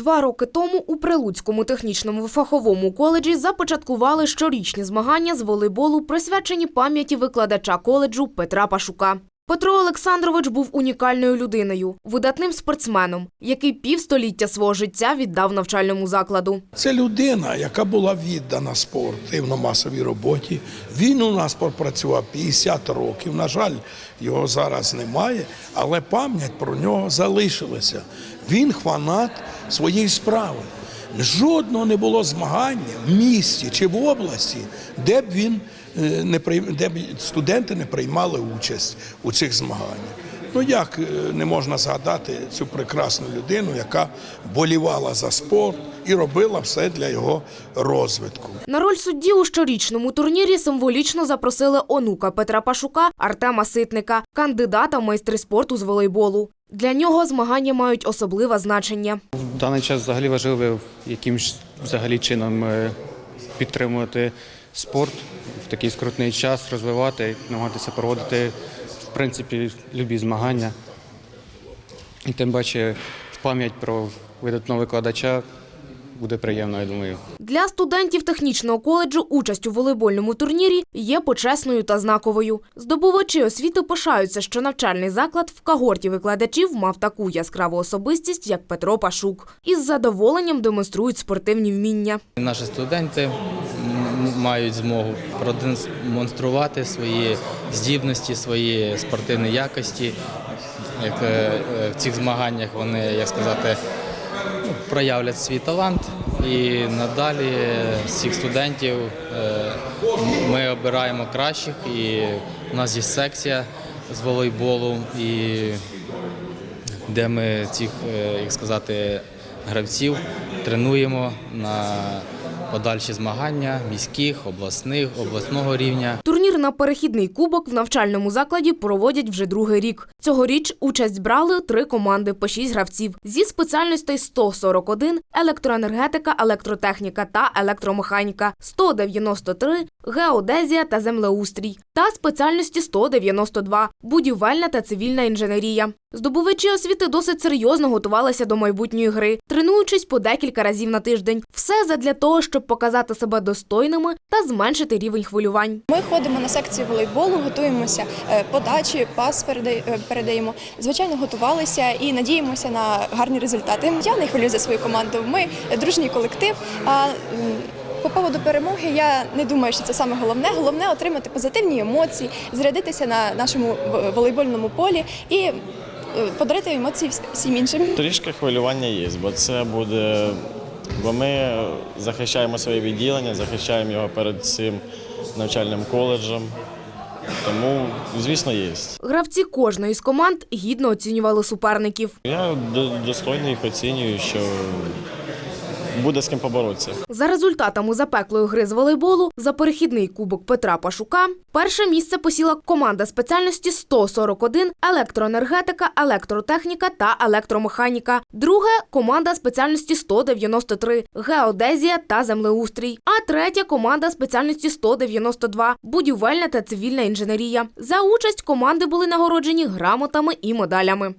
Два роки тому у Прилуцькому технічному фаховому коледжі започаткували щорічні змагання з волейболу, присвячені пам'яті викладача коледжу Петра Пашука. Петро Олександрович був унікальною людиною, видатним спортсменом, який півстоліття свого життя віддав навчальному закладу. Це людина, яка була віддана спортивно-масовій роботі. Він у нас пропрацював 50 років. На жаль, його зараз немає, але пам'ять про нього залишилася. Він фанат своєї справи. Жодного не було змагання в місті чи в області, де б він е, не де б студенти не приймали участь у цих змаганнях. Ну як е, не можна згадати цю прекрасну людину, яка болівала за спорт і робила все для його розвитку. На роль судді у щорічному турнірі символічно запросили онука Петра Пашука Артема Ситника, кандидата в майстри спорту з волейболу. Для нього змагання мають особливе значення. В даний час взагалі важливо якимось взагалі чином е, підтримувати спорт в такий скрутний час, розвивати, намагатися проводити в принципі любі змагання. І тим паче в пам'ять про видатного викладача буде приємно, я думаю. Для студентів технічного коледжу участь у волейбольному турнірі є почесною та знаковою. Здобувачі освіти пишаються, що навчальний заклад в когорті викладачів мав таку яскраву особистість, як Петро Пашук, і з задоволенням демонструють спортивні вміння. Наші студенти мають змогу продемонструвати свої здібності, свої спортивні якості. Як е, е, в цих змаганнях вони, як сказати, ну, проявлять свій талант. І надалі з цих студентів е, ми обираємо кращих. І у нас є секція з волейболу, і де ми цих, як сказати, гравців тренуємо на подальші змагання міських, обласних, обласного рівня. Турнір на перехідний кубок в навчальному закладі проводять вже другий рік. Цьогоріч участь брали три команди по шість гравців зі спеціальностей 141 – електроенергетика, електротехніка та електромеханіка, 193 – геодезія та землеустрій та спеціальності 192 – будівельна та цивільна інженерія. Здобувачі освіти досить серйозно готувалися до майбутньої гри, тренуючись по декілька разів на тиждень. Все задля того, щоб показати себе достойними та зменшити рівень хвилювань. Ми ходимо на секцію волейболу, готуємося е, подачі, пас е, передаємо. Звичайно, готувалися і надіємося на гарні результати. Я не хвилюю за свою команду. Ми дружній колектив. А по поводу перемоги я не думаю, що це саме головне. Головне отримати позитивні емоції, зарядитися на нашому волейбольному полі і е, подарити емоції всім іншим. Трішки хвилювання є, бо це буде. Бо ми захищаємо своє відділення, захищаємо його перед цим навчальним коледжем. Тому, звісно, є. Гравці кожної з команд гідно оцінювали суперників. Я до- достойно їх оцінюю, що буде з ким поборотися. За результатами запеклої гри з волейболу за перехідний кубок Петра Пашука перше місце посіла команда спеціальності 141 електроенергетика, електротехніка та електромеханіка. Друге команда спеціальності 193 геодезія та землеустрій. А третя команда спеціальності 192 будівельна та цивільна інженерія. За участь команди були нагороджені грамотами і медалями.